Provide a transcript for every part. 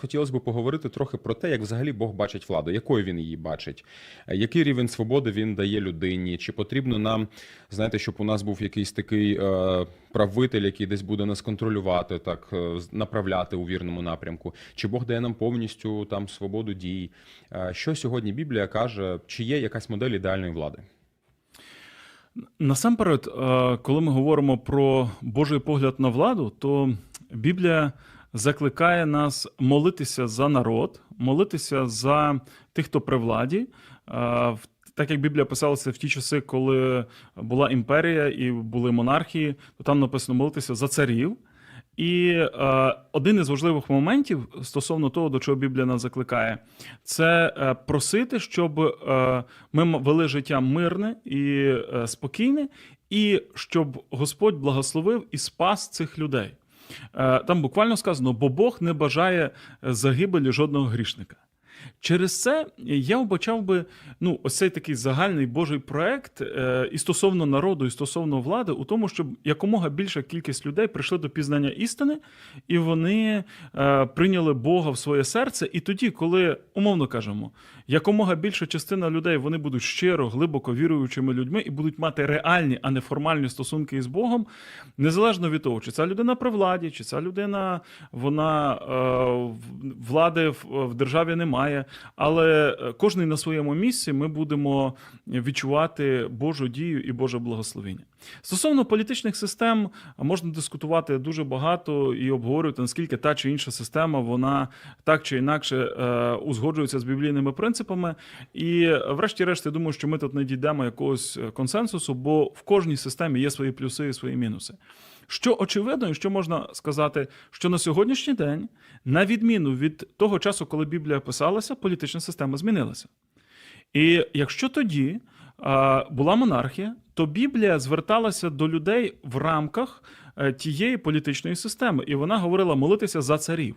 Хотілося б поговорити трохи про те, як взагалі Бог бачить владу, якою він її бачить, е, який рівень свободи він дає людині, чи потрібно нам, знаєте, щоб у нас був якийсь такий е, правитель, який десь буде нас контролювати, так е, направляти у вірному напрямку, чи Бог дає нам повністю там свободу дій. Е, що сьогодні Біблія каже, чи є якась модель ідеальної влади? Насамперед, е, коли ми говоримо про Божий погляд на владу, то Біблія закликає нас молитися за народ, молитися за тих, хто при владі. Е, Так як Біблія писалася в ті часи, коли була імперія і були монархії, то там написано молитися за царів. І е, один із важливих моментів стосовно того, до чого Біблія нас закликає, це е, просити, щоб е, ми вели життя мирне і е, спокійне, і щоб Господь благословив і спас цих людей. Е, там буквально сказано: бо Бог не бажає е, загибелі жодного грішника. Через це я вбачав би ну, ось цей такий загальний Божий проект е, і стосовно народу, і стосовно влади, у тому, щоб якомога більша кількість людей прийшли до пізнання істини, і вони е, прийняли Бога в своє серце. І тоді, коли умовно кажемо, якомога більша частина людей вони будуть щиро, глибоко віруючими людьми і будуть мати реальні, а не формальні стосунки із Богом, незалежно від того, чи ця людина при владі, чи ця людина вона е, влади в, в державі немає. Але е, кожний на своєму місці ми будемо відчувати Божу дію і Боже благословення. Стосовно політичних систем можна дискутувати дуже багато і обговорювати, наскільки та чи інша система вона так чи інакше е, узгоджується з біблійними принципами. І, е, врешті-решт, я думаю, що ми тут не дійдемо якогось консенсусу, бо в кожній системі є свої плюси і свої мінуси. Що очевидно, і що можна сказати, що на сьогоднішній день, на відміну від того часу, коли Біблія писалася, політична система змінилася. І якщо тоді була монархія, то Біблія зверталася до людей в рамках е, тієї політичної системи, і вона говорила молитися за царів.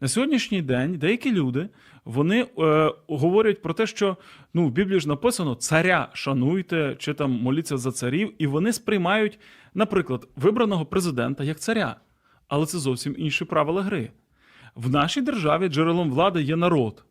На сьогоднішній день деякі люди вони е, говорять про те, що ну в Біблії ж написано царя шануйте чи там моліться за царів, і вони сприймають, наприклад, вибраного президента як царя. Але це зовсім інші правила гри. В нашій державі джерелом влади є народ.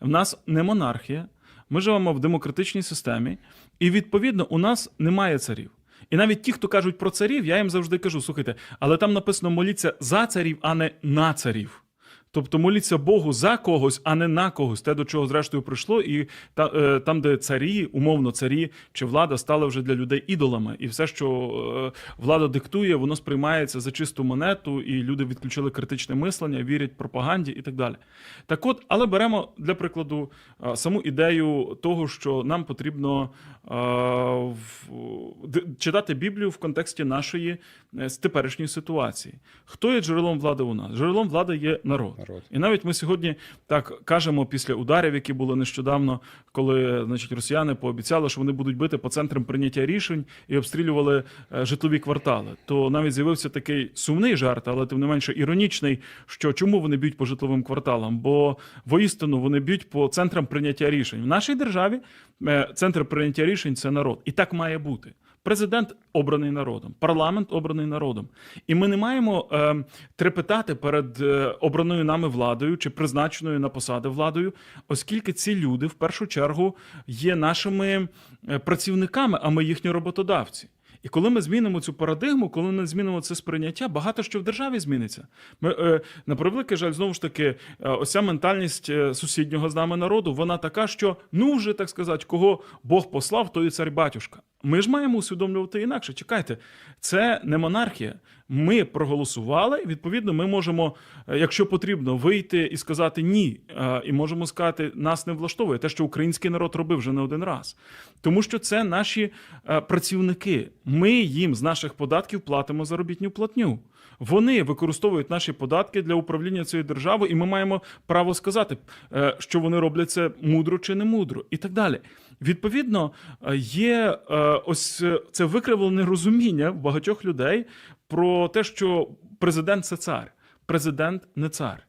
В нас не монархія. Ми живемо в демократичній системі, і відповідно у нас немає царів. І навіть ті, хто кажуть про царів, я їм завжди кажу: слухайте, але там написано моліться за царів, а не на царів. Тобто моліться Богу за когось, а не на когось, те, до чого зрештою прийшло, і та, е, там, де царі, умовно царі чи влада стали вже для людей ідолами, і все, що е, влада диктує, воно сприймається за чисту монету, і люди відключили критичне мислення, вірять пропаганді і так далі. Так от, але беремо для прикладу е, саму ідею того, що нам потрібно е, в- читати Біблію в контексті нашої е, теперішньої ситуації. Хто є джерелом влади у нас? Джерелом влади є народ. Народ. І навіть ми сьогодні так кажемо після ударів, які були нещодавно, коли значить, росіяни пообіцяли, що вони будуть бити по центрам прийняття рішень і обстрілювали е, житлові квартали. То навіть з'явився такий сумний жарт, але тим не менше іронічний, що чому вони б'ють по житловим кварталам? Бо воістину вони б'ють по центрам прийняття рішень. В нашій державі центр прийняття рішень це народ, і так має бути. Президент обраний народом, парламент обраний народом. І ми не маємо е, трепетати перед е, обраною нами владою чи призначеною на посади владою, оскільки ці люди в першу чергу є нашими е, працівниками, а ми їхні роботодавці. І коли ми змінимо цю парадигму, коли ми змінимо це сприйняття, багато що в державі зміниться. Ми, е, на превеликий жаль, знову ж таки, е, ось ця ментальність е, сусіднього з нами народу, вона така, що ну вже так сказати, кого Бог послав, то і цар батюшка. Ми ж маємо усвідомлювати інакше. Чекайте, це не монархія. Ми проголосували. Відповідно, ми можемо, е, якщо потрібно, вийти і сказати ні. Е, І можемо сказати, нас не влаштовує те, що український народ робив вже не один раз. Тому що це наші е, працівники. Ми їм з наших податків платимо заробітню платню. Вони використовують наші податки для управління цією державою, і ми маємо право сказати, що вони роблять це мудро чи не мудро, і так далі. Відповідно, е, є е, ось е, це викривлене розуміння багатьох людей про те, що президент це цар, президент не цар.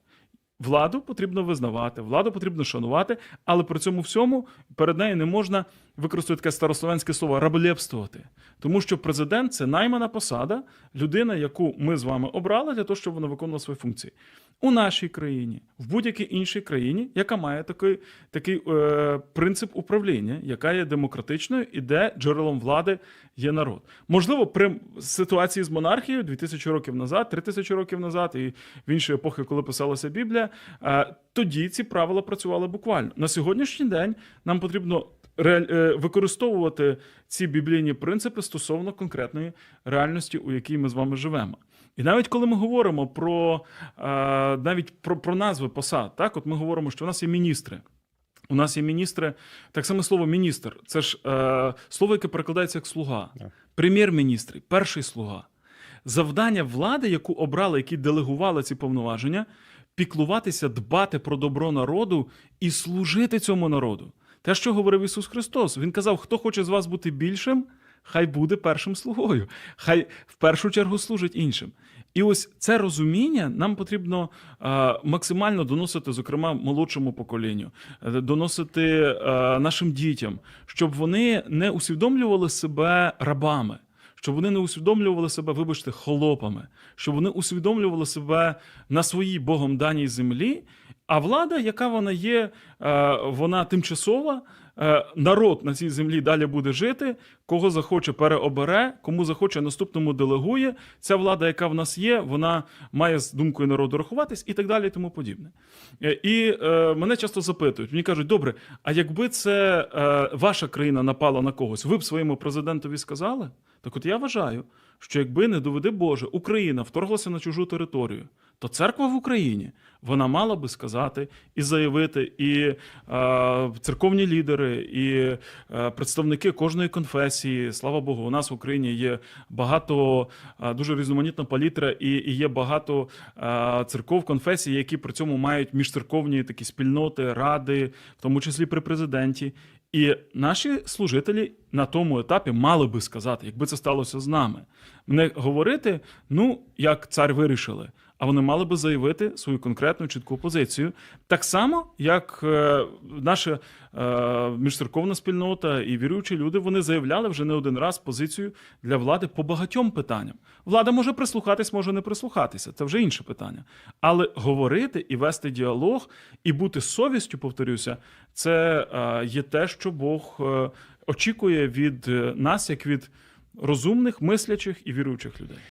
Владу потрібно визнавати, владу потрібно шанувати, але при цьому всьому перед нею не можна використати таке старословенське слово раблєбствувати. Тому що президент це наймана посада, людина, яку ми з вами обрали для того, щоб вона виконувала свої функції. У нашій країні, в будь-якій іншій країні, яка має такий, такий е, принцип управління, яка є демократичною і де джерелом влади є народ. Можливо, при ситуації з монархією 2000 років назад, 3000 років назад, і в інші епохи, коли писалася Біблія, е, тоді ці правила працювали буквально. На сьогоднішній день нам потрібно е, використовувати ці біблійні принципи стосовно конкретної реальності, у якій ми з вами живемо. І навіть коли ми говоримо про е, навіть про, про назви посад, так от ми говоримо, що у нас є міністри. У нас є міністри, так само слово міністр. Це ж е, слово, яке перекладається як слуга. Прем'єр-міністр, перший слуга. Завдання влади, яку обрали, які делегували ці повноваження, піклуватися, дбати про добро народу і служити цьому народу. Те, що говорив Ісус Христос, Він казав: хто хоче з вас бути більшим, хай буде першим слугою, хай в першу чергу служить іншим. І ось це розуміння нам потрібно максимально доносити, зокрема, молодшому поколінню, е, доносити е, нашим дітям, щоб вони не усвідомлювали себе рабами, щоб вони не усвідомлювали себе, вибачте, холопами, щоб вони усвідомлювали себе на своїй Богом даній землі. А влада, яка вона є, е, вона тимчасова. Е, Народ на цій землі далі буде жити. Кого захоче, переобере, кому захоче, наступному делегує. Ця влада, яка в нас є, вона має з думкою народу рахуватись і так далі, і тому подібне. Е, І е, мене часто запитують: мені кажуть, добре, а якби це ваша країна напала на когось, ви б своєму президентові сказали? Так от я вважаю, що якби не доведи Боже, Україна вторглася на чужу територію, то церква в Україні вона мала би сказати і заявити, і е, церковні лідери, і е, представники кожної конфесії. Слава Богу, у нас в Україні є багато е, дуже різноманітна палітра, і, і є багато е, церков, конфесій, які при цьому мають міжцерковні такі спільноти, ради, в тому числі при президенті. І наші служителі на тому етапі мали би сказати, якби це сталося з нами, не говорити, ну як цар вирішили. А вони мали би заявити свою конкретну чітку позицію, так само, як е, наша е, міжцерковна спільнота і віруючі люди вони заявляли вже не один раз позицію для влади по багатьом питанням. Влада може прислухатись, може не прислухатися. Це вже інше питання. Але говорити і вести діалог, і бути совістю, повторюся, це е, є те, що Бог очікує від нас, як від розумних, мислячих і віруючих людей.